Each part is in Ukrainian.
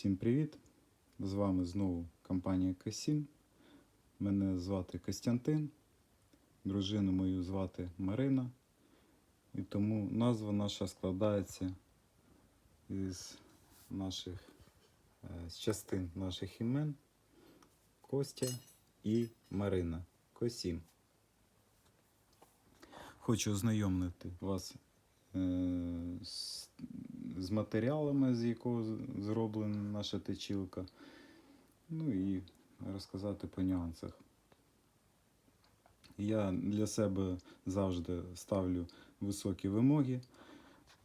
Всім привіт! З вами знову компанія К7. Мене звати Костянтин, дружину мою звати Марина. І тому назва наша складається із наших е, з частин наших імен Костя і Марина. Косім. Хочу ознайомити вас е, з, з матеріалами, з якого зроблена наша точилка. Ну і розказати по нюансах. Я для себе завжди ставлю високі вимоги.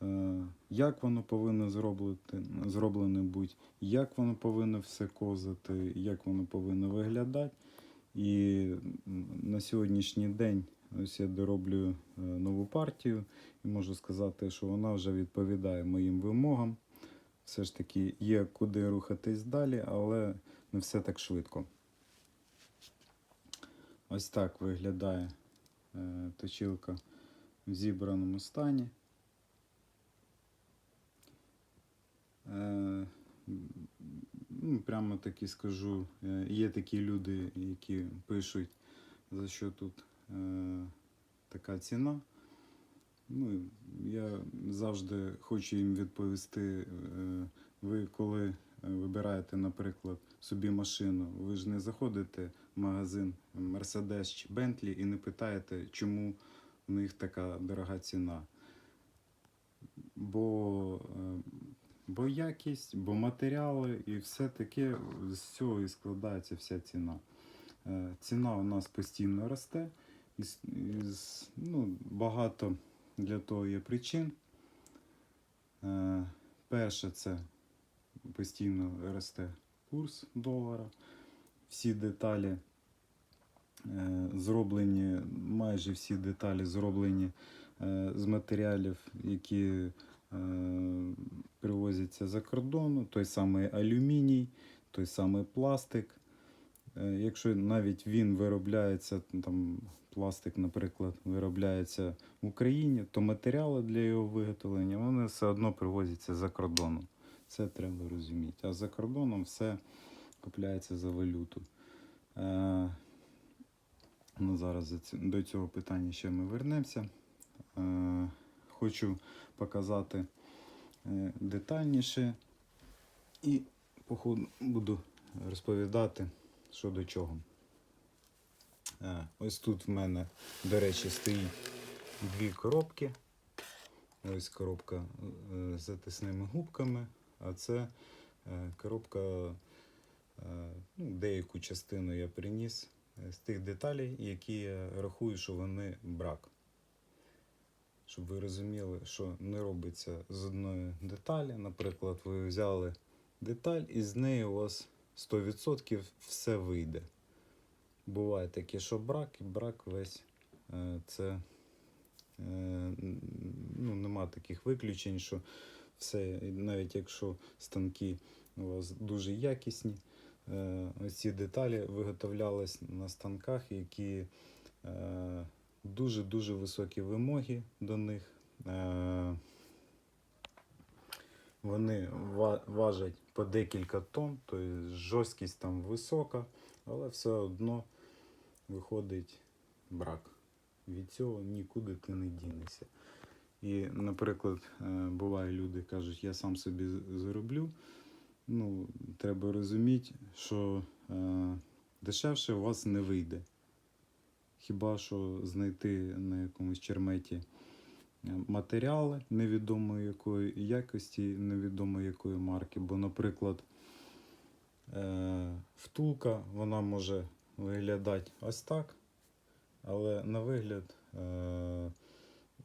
Е, Як воно повинно зробити, зроблене бути, як воно повинно все козати, як воно повинно виглядати. І на сьогоднішній день ось я дороблю е, нову партію і можу сказати, що вона вже відповідає моїм вимогам. Все ж таки є куди рухатись далі, але не все так швидко. Ось так виглядає е, точилка в зібраному стані. Е, ну, прямо таки скажу, є такі люди, які пишуть, за що тут така ціна. Ну, я завжди хочу їм відповісти. е, Ви коли е, вибираєте, наприклад, собі машину, ви ж не заходите в магазин Mercedes чи Bentley і не питаєте, чому в них така дорога ціна. Бо, е, бо якість, бо матеріали і все таке з цього і складається вся ціна. Е, Ціна у нас постійно росте. Ну, багато для того є причин. Е, перше, це постійно росте курс долара. Всі деталі е, зроблені, майже всі деталі зроблені е, з матеріалів, які привозяться за кордону, той самий алюміній, той самий пластик. Якщо навіть він виробляється, там пластик, наприклад, виробляється в Україні, то матеріали для його виготовлення вони все одно привозяться за кордоном. Це треба розуміти. А за кордоном все купляється за валюту. Е, ну, зараз до цього питання ще ми вернемося. Е, хочу показати е, детальніше і по ходу буду розповідати, що до чого. Е, Ось тут в мене, до речі, стоїть дві коробки. Ось коробка е, з затисними губками, а це е, коробка, е, ну, деяку частину я приніс е, з тих деталей, які я рахую, що вони брак. Щоб ви розуміли, що не робиться з одної деталі. Наприклад, ви взяли деталь і з неї у вас 100% все вийде. Буває таке, що брак, і брак весь е, це е, ну, нема таких виключень, що все, навіть якщо станки у вас дуже якісні, е, ось ці деталі виготовлялись на станках, які дуже-дуже високі вимоги до них. Вони важать по декілька тонн, тобто жорсткість там висока, але все одно виходить брак. Від цього нікуди ти не дінешся. І, наприклад, е, буває, люди кажуть, я сам собі зароблю. Ну, треба розуміти, що е, дешевше у вас не вийде. Хіба що знайти на якомусь черметі е, матеріали невідомої якої якості, невідомої якої марки. Бо, наприклад, е, втулка вона може виглядати ось так, але на вигляд е,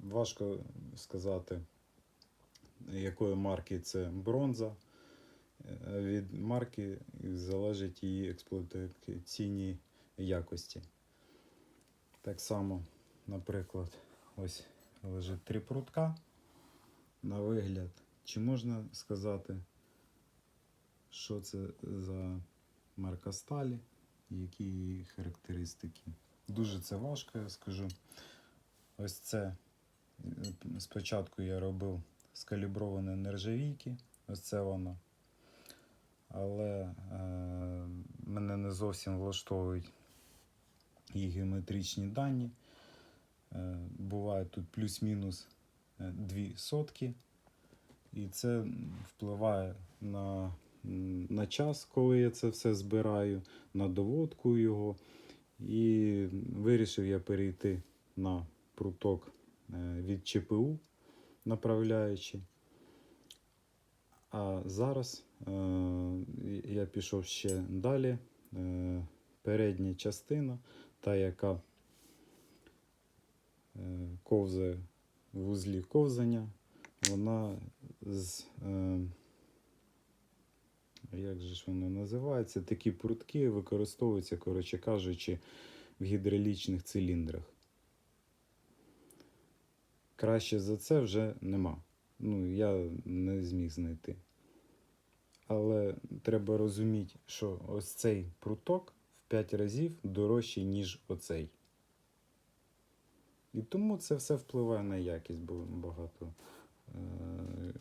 важко сказати, якої марки це бронза. Е, Від марки залежить її експлуатаційні якості. Так само, наприклад, ось лежить три прутка. На вигляд, чи можна сказати, що це за марка сталі, які її характеристики? Дуже це важко, я скажу. Ось це е, спочатку я робив з каліброваної нержавійки. Ось це воно. але е, мене не зовсім влаштовують і геометричні дані. Е, буває тут плюс-мінус е, дві сотки, і це впливає на, на час, коли я це все збираю, на доводку його. І вирішив я перейти на пруток е, від ЧПУ направляючи. А зараз е, я пішов ще далі. Е, передня частина, та, яка е, ковзає в вузлі ковзання, вона з. Е, як же ж воно називається? Такі прутки використовуються, коротше кажучи, в гідравлічних циліндрах. Краще за це вже нема. Ну, я не зміг знайти. Але треба розуміти, що ось цей пруток в 5 разів дорожчий, ніж оцей. І тому це все впливає на якість, багато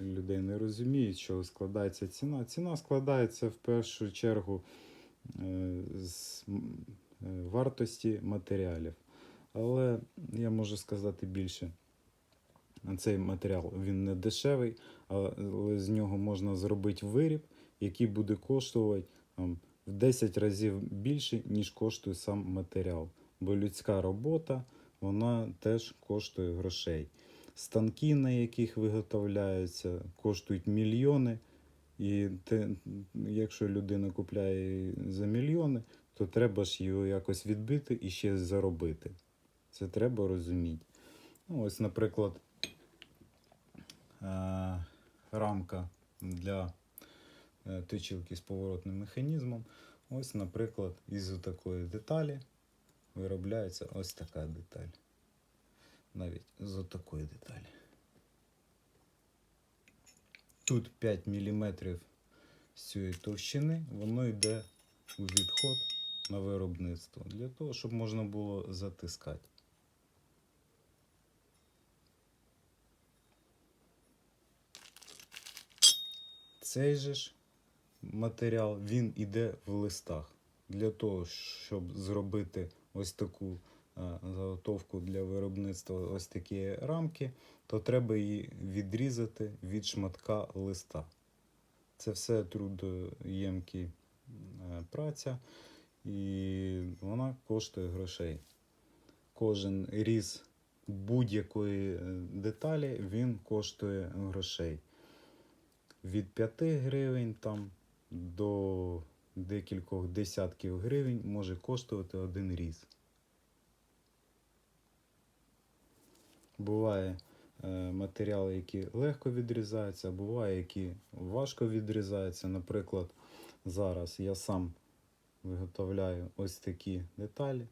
людей не розуміють, що складається ціна. Ціна складається в першу чергу е, з е, вартості матеріалів. Але я можу сказати більше. Цей матеріал він не дешевий, але з нього можна зробити виріб, який буде коштувати там, в 10 разів більше, ніж коштує сам матеріал. Бо людська робота вона теж коштує грошей. Станки, на яких виготовляються, коштують мільйони. І те, якщо людина купляє за мільйони, то треба ж його якось відбити і ще заробити. Це треба розуміти. Ну, ось, наприклад, е, рамка для е, точилки з поворотним механізмом. Ось, наприклад, із такої деталі виробляється ось така деталь. Навіть з такої деталі. Тут 5 мм з цієї товщини, воно йде у відход на виробництво для того, щоб можна було затискати. Цей же ж матеріал він іде в листах. Для того, щоб зробити ось таку заготовку для виробництва ось такі рамки, то треба її відрізати від шматка листа. Це все трудоємкі е, праця, і вона коштує грошей. Кожен різ будь-якої е, деталі він коштує грошей від 5 гривень там до декількох десятків гривень може коштувати один різ. Буває е, матеріали, які легко відрізаються, а буває, які важко відрізаються. Наприклад, зараз я сам виготовляю ось такі деталі.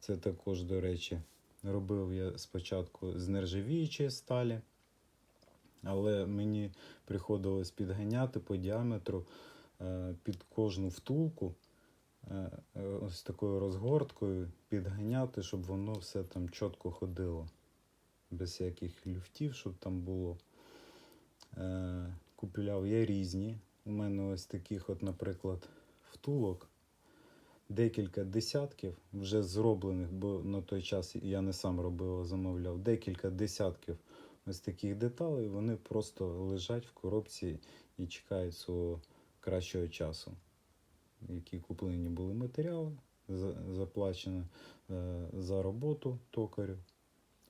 Це також, до речі, робив я спочатку з нержавіючої сталі але мені приходилось підганяти по діаметру е, під кожну втулку е, ось такою розгорткою підганяти, щоб воно все там чітко ходило. Без всяких люфтів, щоб там було. Купляв я різні. У мене ось таких, от, наприклад, втулок. Декілька десятків вже зроблених, бо на той час я не сам робив, а замовляв. Декілька десятків ось таких деталей, вони просто лежать в коробці і чекають свого кращого часу. Які куплені були матеріали, заплачено е, за роботу токарю,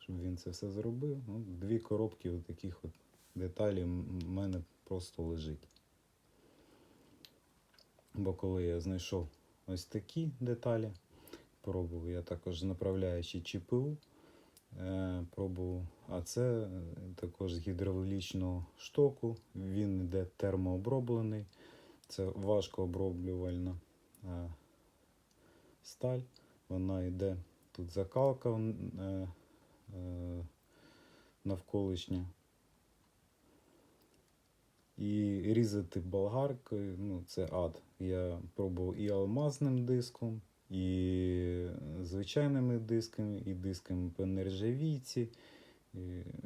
щоб він це все зробив. Ну, Дві коробки от таких от деталей в мене просто лежить. Бо коли я знайшов ось такі деталі, пробував я також направляючи ЧПУ. Е, пробував. А це е, також з гідравлічного штоку. Він йде термооброблений. Це важко оброблювальна е, сталь. Вона йде тут закалка навколишня. І різати болгаркою, ну це ад. Я пробував і алмазним диском, і звичайними дисками, і дисками по нержавійці.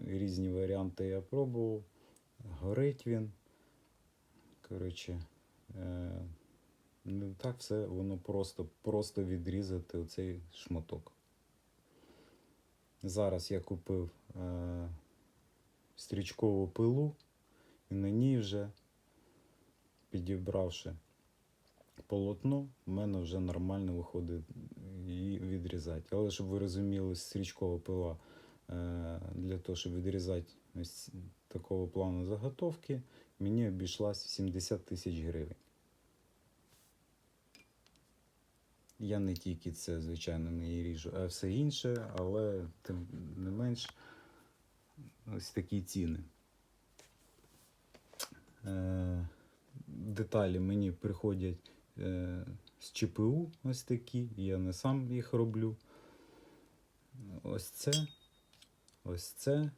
Різні варіанти я пробував. Горить він. Коротше, Е, не так все воно просто, просто відрізати оцей шматок. Зараз я купив е, стрічкову пилу і на ній вже підібравши полотно, в мене вже нормально виходить її відрізати. Але щоб ви розуміли, стрічкова пила е, для того, щоб відрізати ось такого плану заготовки, мені обійшлась 70 тисяч гривень. Я не тільки це, звичайно, не ріжу, а все інше, але тим не менш ось такі ціни. Е, деталі мені приходять е, з ЧПУ ось такі, я не сам їх роблю. Ось це, ось це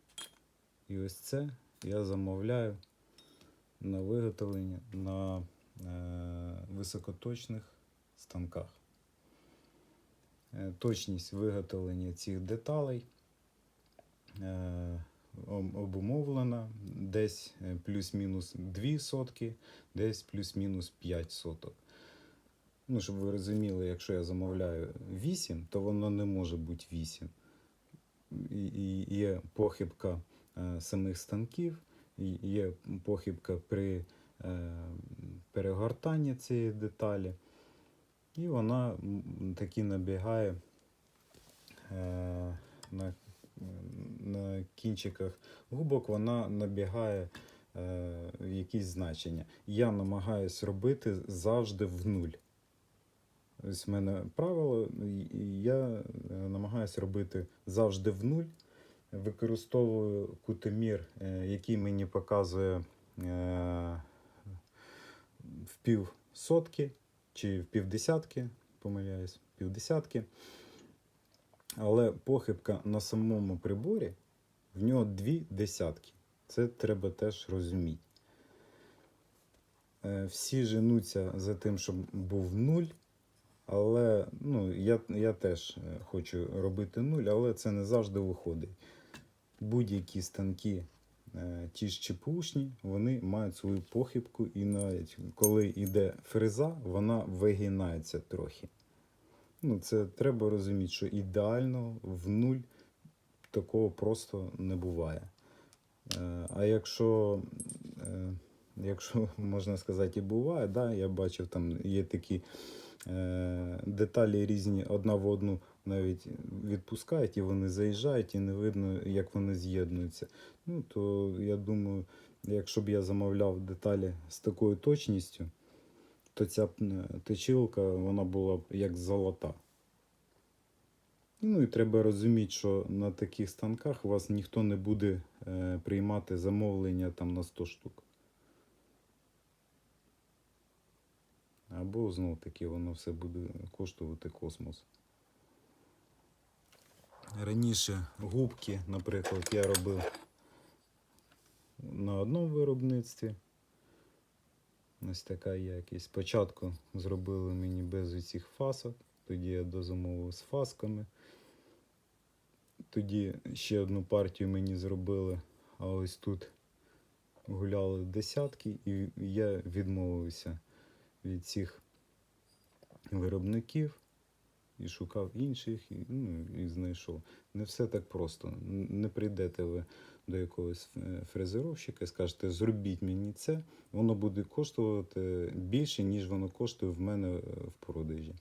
і ось це я замовляю на виготовлення на е, високоточних станках. Е, Точність виготовлення цих деталей е, обумовлена десь е, плюс-мінус 2 сотки, десь плюс-мінус 5 соток. Ну, щоб ви розуміли, якщо я замовляю 8, то воно не може бути 8. І, є похибка самих станків, є похибка при перегортанні цієї деталі. І вона таки набігає е, на, на кінчиках губок, вона набігає е, в якісь значення. Я намагаюсь робити завжди в нуль. Ось в мене правило, я е, намагаюся робити завжди в нуль. Використовую кутомір, е, який мені показує е, в пів сотки чи в півдесятки, помиляюсь, півдесятки. Але похибка на самому приборі в нього дві десятки. Це треба теж розуміти. Е, Всі женуться за тим, щоб був нуль. Але ну, я, я теж е, хочу робити нуль, але це не завжди виходить. Будь-які станки, ті ж ЧПУшні, вони мають свою похибку, і навіть коли йде фреза, вона вигинається трохи. Ну, це треба розуміти, що ідеально в нуль такого просто не буває. Е, А якщо, е, якщо можна сказати, і буває, да, я бачив, там є такі е, деталі різні одна в одну навіть відпускають, і вони заїжджають, і не видно, як вони з'єднуються. Ну, то я думаю, якщо б я замовляв деталі з такою точністю, то ця е, точилка вона була б як золота. Ну і треба розуміти, що на таких станках вас ніхто не буде е, приймати замовлення там на 100 штук. Або знов таки воно все буде коштувати космос. Раніше губки, наприклад, я робив на одному виробництві. Ось така якість. Спочатку зробили мені без цих фасок, тоді я дозамовив з фасками. Тоді ще одну партію мені зробили, а ось тут гуляли десятки, і я відмовився від цих виробників і шукав інших, і, ну, і знайшов. Не все так просто. Не прийдете ви до якогось е, фрезеровщика і скажете, зробіть мені це, воно буде коштувати більше, ніж воно коштує в мене е, в продажі.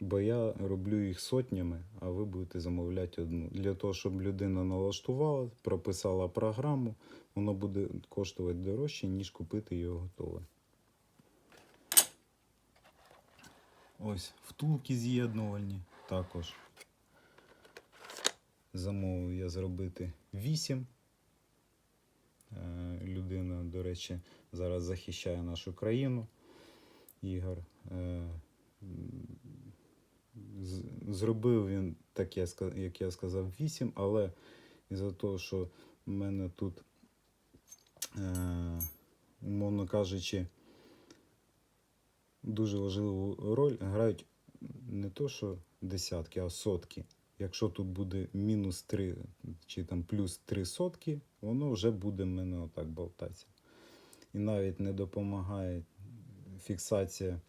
Бо я роблю їх сотнями, а ви будете замовляти одну. Для того, щоб людина налаштувала, прописала програму, воно буде коштувати дорожче, ніж купити його готове. Ось втулки з'єднувальні також. Замовив я зробити 8. Е, Людина, до речі, зараз захищає нашу країну. Ігор. Е, Зробив він, так як я сказав, 8, але із-за того, що в мене тут, е, умовно кажучи, дуже важливу роль грають не то, що десятки, а сотки. Якщо тут буде мінус 3 чи там плюс 3 сотки, воно вже буде в мене отак болтатися. і навіть не допомагає фіксація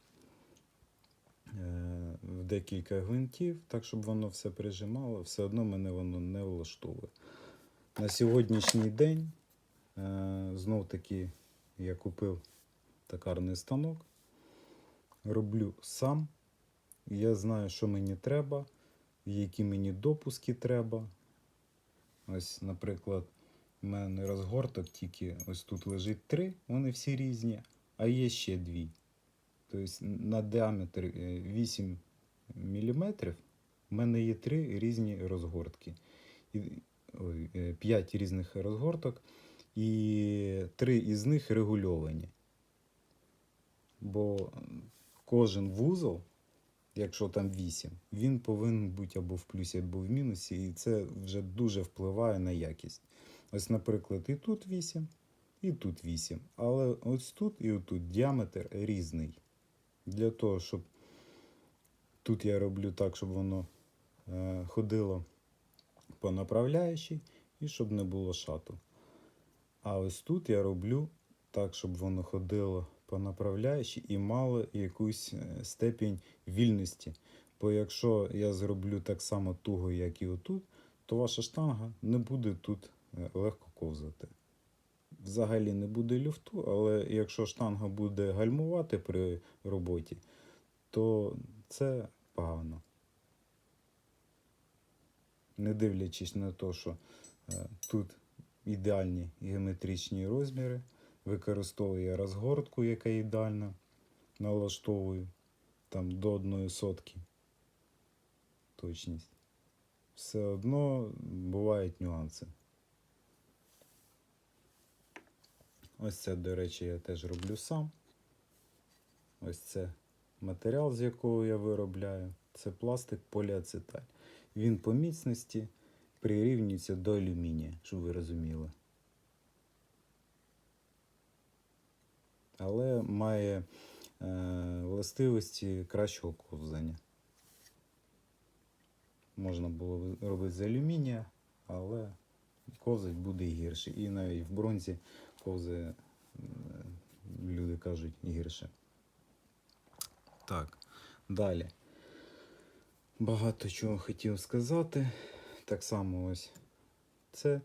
е, в декілька гвинтів, так щоб воно все прижимало, все одно мене воно не влаштовує. На сьогоднішній день е, знов таки я купив токарний станок, роблю сам. Я знаю, що мені треба, які мені допуски треба. Ось, наприклад, у мене розгорток тільки ось тут лежить три, вони всі різні, а є ще дві. Тобто на діаметр е, 8 мм в мене є три різні розгортки. Ой, е, п'ять різних розгорток, і три із них регульовані. Бо кожен вузол, якщо там 8, він повинен бути або в плюсі, або в мінусі, і це вже дуже впливає на якість. Ось, наприклад, і тут 8, і тут 8. Але ось тут і отут діаметр різний. Для того, щоб тут я роблю так, щоб воно е, ходило по направляючій і щоб не було шату. А ось тут я роблю так, щоб воно ходило по направляючій і мало якусь е, степінь вільності. Бо якщо я зроблю так само туго, як і отут, то ваша штанга не буде тут е, легко ковзати. Взагалі не буде люфту, але якщо штанга буде гальмувати при роботі, то це погано. Не дивлячись на те, що е, тут ідеальні геометричні розміри, використовую розгортку, яка ідеальна, налаштовую там до одної сотки точність. Все одно бувають нюанси. Ось це, до речі, я теж роблю сам. Ось це матеріал, з якого я виробляю. Це пластик поліацеталь. Він по міцності прирівнюється до алюмінія, щоб ви розуміли. Але має е, властивості кращого ковзання. Можна було робити з алюмінія, але ковзать буде гірше. І навіть в бронзі ковзає, е, люди кажуть, гірше. Так, далі. Багато чого хотів сказати. Так само ось це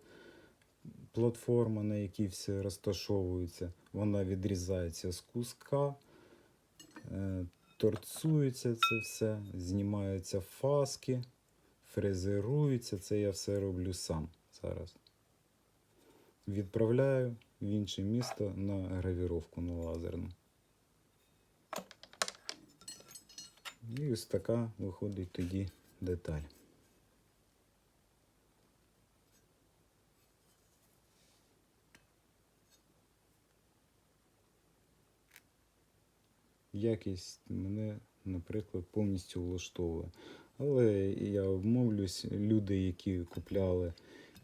платформа, на якій все розташовується. Вона відрізається з куска, е, торцується це все, знімаються фаски, фрезерується. Це я все роблю сам зараз. Відправляю в інше місто на гравіровку на лазерну. І ось така виходить тоді деталь. Якість мене, наприклад, повністю влаштовує. Але я обмовлюсь, люди, які купляли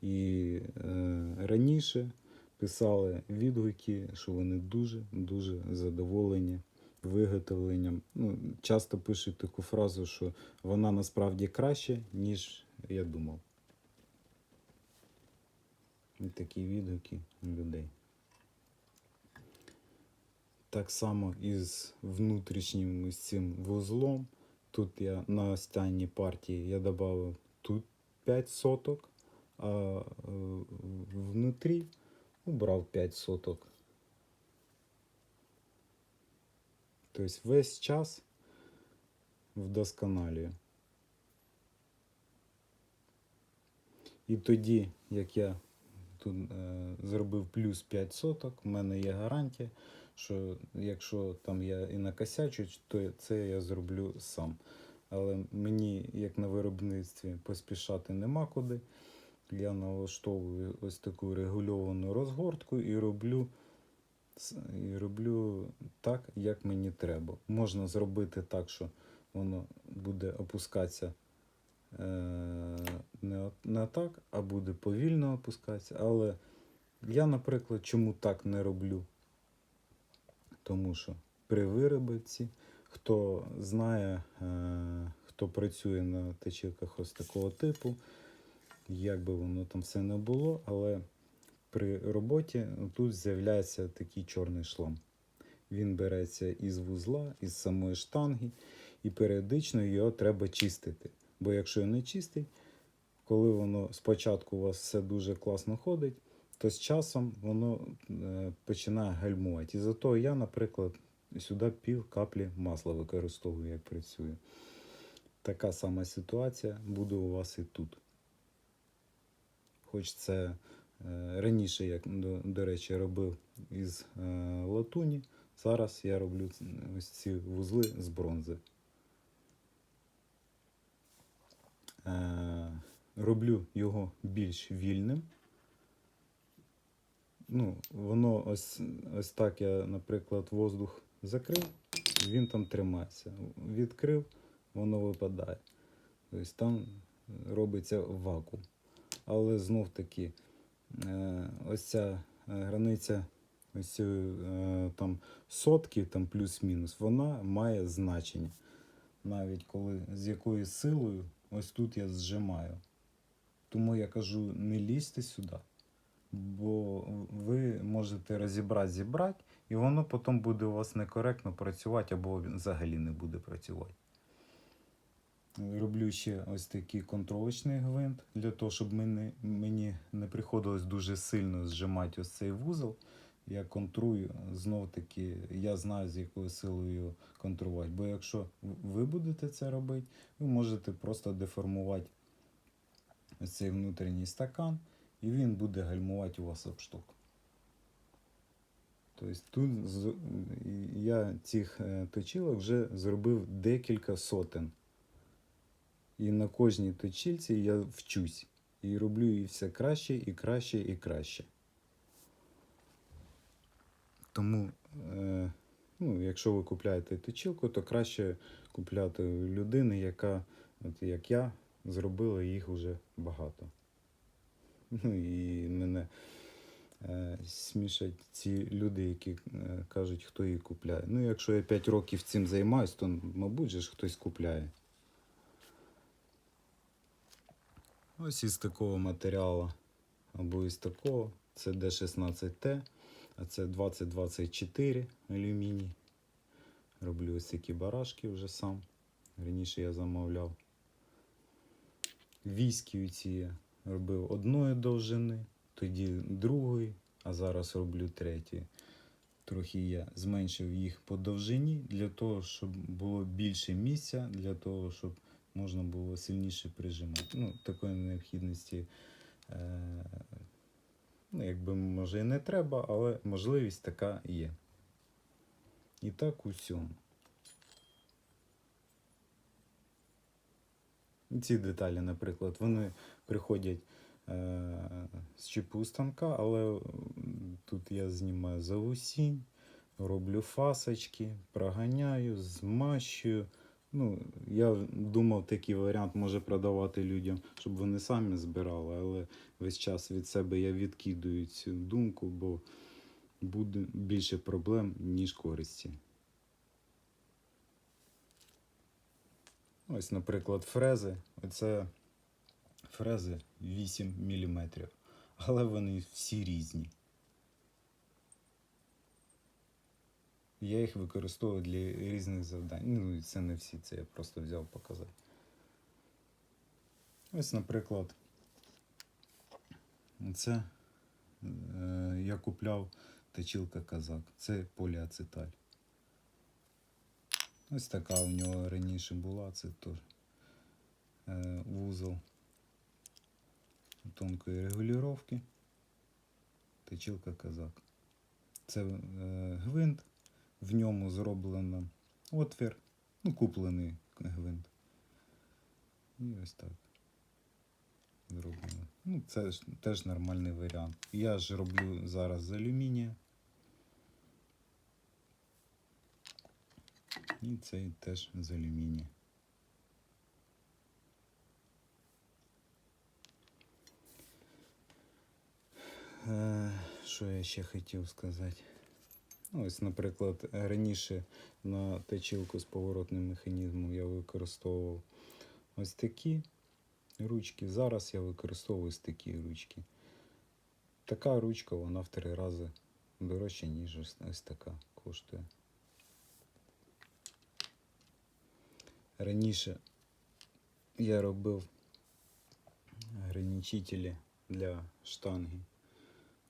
і е, раніше, писали відгуки, що вони дуже-дуже задоволені виготовленням. Ну, часто пишуть таку фразу, що вона насправді краще, ніж я думав. І такі відгуки людей. Так само і з внутрішнім ось цим вузлом. Тут я на останній партії я додав тут 5 соток, а е, внутрі убрав 5 соток. Тобто весь час вдосконалюю. І тоді, як я тут е, зробив плюс 5 соток, у мене є гарантія, що якщо там я і накосячу, то це я зроблю сам. Але мені, як на виробництві, поспішати нема куди. Я налаштовую ось таку регульовану розгортку і роблю і роблю так, як мені треба. Можна зробити так, що воно буде опускатися е, не, так, а буде повільно опускатися. Але я, наприклад, чому так не роблю? Тому що при виробці, хто знає, е, хто працює на течілках ось такого типу, як би воно там все не було, але при роботі тут з'являється такий чорний шлам. Він береться із вузла, із самої штанги, і періодично його треба чистити. Бо якщо не чистий, коли воно спочатку у вас все дуже класно ходить, то з часом воно е, починає гальмувати. І зато я, наприклад, сюди пів каплі масла використовую, як працюю. Така сама ситуація буде у вас і тут. Хоч це е, раніше, як до, до речі, робив із е, латуні, зараз я роблю ось ці вузли з бронзи. Роблю його більш вільним. Ну, воно ось, ось так я, наприклад, воздух закрив, він там тримається. Відкрив, воно випадає. Тобто там робиться вакуум. Але знов таки, е, ось ця е, границя ось е, там сотки, там плюс-мінус, вона має значення. Навіть коли з якою силою, ось тут я зжимаю. Тому я кажу, не лізьте сюди. Бо ви можете розібрати, зібрати, і воно потім буде у вас некоректно працювати або взагалі не буде працювати. Роблю ще ось такий контролочний гвинт, для того, щоб мені, мені не приходилось дуже сильно зжимати ось цей вузол. Я контрую, знов таки, я знаю, з якою силою контрувати. Бо якщо ви будете це робити, ви можете просто деформувати цей внутрішній стакан, і він буде гальмувати у вас об шток. Тобто тут я цих е, точилок вже зробив декілька сотень. І на кожній точильці я вчусь. І роблю її все краще і краще і краще. Тому, е, ну, якщо ви купляєте точилку, то краще купляти людини, яка, от як я, зробила їх вже багато. Ну і мене е, смішать ці люди, які е, кажуть, хто її купляє. Ну, якщо я 5 років цим займаюсь, то, мабуть, же ж хтось купляє. Ось із такого матеріалу або із такого. Це D16T, а це 2024 алюміній. Роблю ось такі барашки вже сам. Раніше я замовляв. Військи ці робив одної довжини, тоді другої, а зараз роблю третьої. Трохи я зменшив їх по довжині для того, щоб було більше місця, для того, щоб можна було сильніше прижимати. Ну, такої необхідності, е, ну, якби може і не треба, але можливість така є. І так у всьому. Ці деталі, наприклад, вони приходять е, з чіпу станка, але тут я знімаю завусінь, роблю фасочки, проганяю, змащую. Ну, я думав, такий варіант може продавати людям, щоб вони самі збирали, але весь час від себе я відкидую цю думку, бо буде більше проблем, ніж користі. Ось, наприклад, фрези. Оце фрези 8 мм. Але вони всі різні. Я їх використовую для різних завдань. Ну, це не всі, це я просто взяв показати. Ось, наприклад, це е, я купляв точилка казак. Це поліацеталь. Ось така у нього раніше була, це теж е, вузол тонкої регулювання. Точилка казак. Це е, гвинт, в ньому зроблено отвір, ну, куплений гвинт. І ось так. Зроблено. Ну, це ж теж нормальний варіант. Я ж роблю зараз з алюмінія. І цей теж з алюмінія. Що я ще хотів сказати? Ну, ось, наприклад, раніше на точилку з поворотним механізмом я використовував ось такі ручки. Зараз я використовую ось такі ручки. така ручка, вона в три рази дорожча, ніж ось така коштує. Раніше я робив ограничителі для штанги.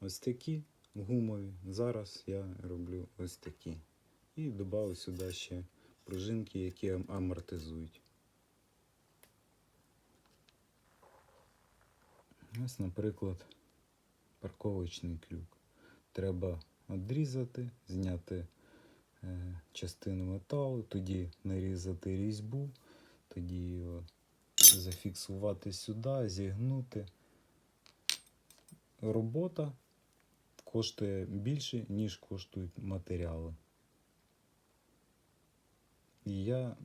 Ось такі гумові. Зараз я роблю ось такі. І додав сюди ще пружинки, які амортизують. Ось, наприклад, парковочний крюк. Треба відрізати, зняти е, частину металу, тоді нарізати різьбу, тоді його зафіксувати сюди, зігнути. Робота коштує більше, ніж коштують матеріали. І я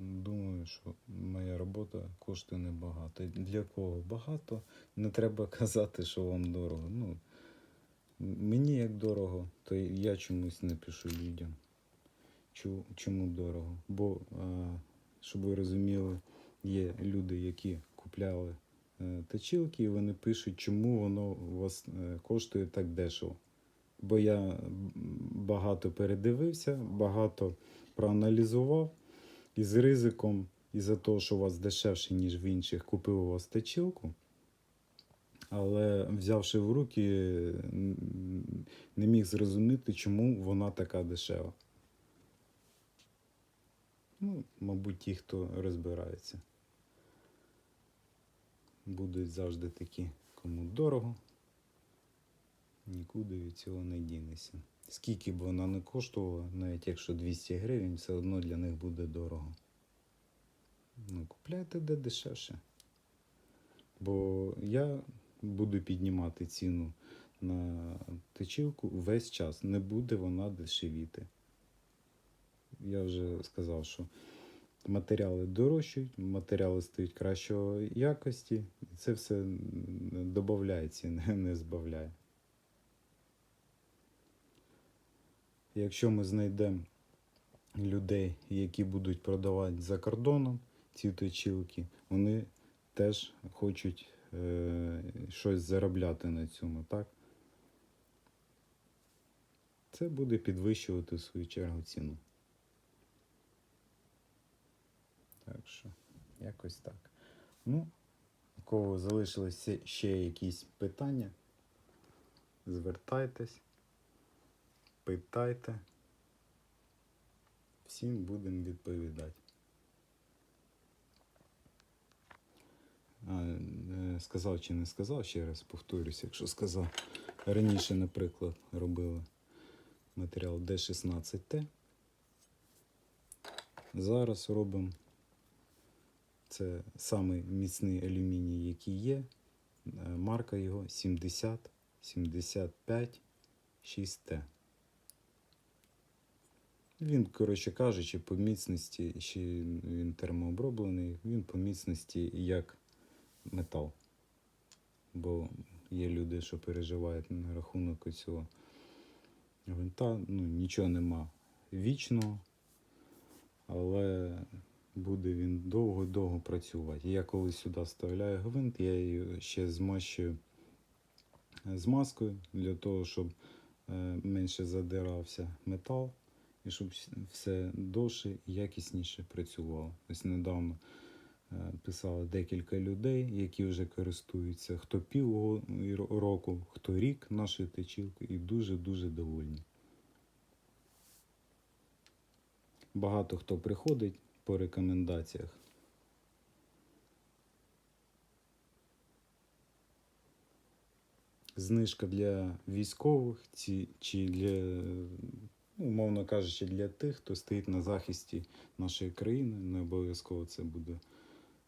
думаю, що моя робота коштує небагато. Для кого багато, не треба казати, що вам дорого. Ну, мені як дорого, то я чомусь не пишу людям. Чому дорого? Бо, щоб ви розуміли, є люди, які купляли точилки, і вони пишуть, чому воно у вас е, коштує так дешево. Бо я багато передивився, багато проаналізував і з ризиком, із-за того, що у вас дешевше, ніж в інших, купив у вас точилку. Але взявши в руки, не міг зрозуміти, чому вона така дешева. Ну, мабуть, ті, хто розбирається. Будуть завжди такі, кому дорого. Нікуди від цього не дінешся. Скільки б вона не коштувала, навіть якщо 200 гривень, все одно для них буде дорого. Ну, купляйте де дешевше. Бо я буду піднімати ціну на точилку весь час. Не буде вона дешевіти. Я вже сказав, що матеріали дорожчають, матеріали стають кращої якості, і це все додає ціни, не збавляє. Якщо ми знайдемо людей, які будуть продавати за кордоном ці точилки, вони теж хочуть е, щось заробляти на цьому, так? Це буде підвищувати в свою чергу ціну. Так що, якось так. Ну, у кого залишилися ще якісь питання, звертайтесь, питайте. Всім будемо відповідати. А, е, сказав чи не сказав, ще раз повторюсь, якщо сказав. Раніше, наприклад, робили матеріал D16T. Зараз робимо це самий міцний алюміній, який є. Е, Марка його 70 75 6T. Він, коротше кажучи, по міцності, ще він термооброблений, він по міцності як метал. Бо є люди, що переживають на рахунок цього гвинта. Ну, нічого нема вічного, але буде він довго-довго працювати. Я коли сюди вставляю гвинт, я її ще змащую змазкою для того, щоб е, менше задирався метал і щоб все довше і якісніше працювало. Ось недавно е, писали декілька людей, які вже користуються, хто пів року, хто рік нашою точилкою, і дуже-дуже довольні. Багато хто приходить по рекомендаціях. Знижка для військових чи для, умовно кажучи, для тих, хто стоїть на захисті нашої країни. Не обов'язково це буде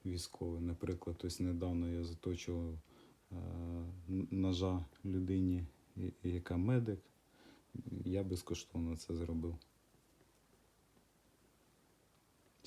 військовий. Наприклад, ось недавно я заточував е, ножа людині, яка медик. Я безкоштовно це зробив.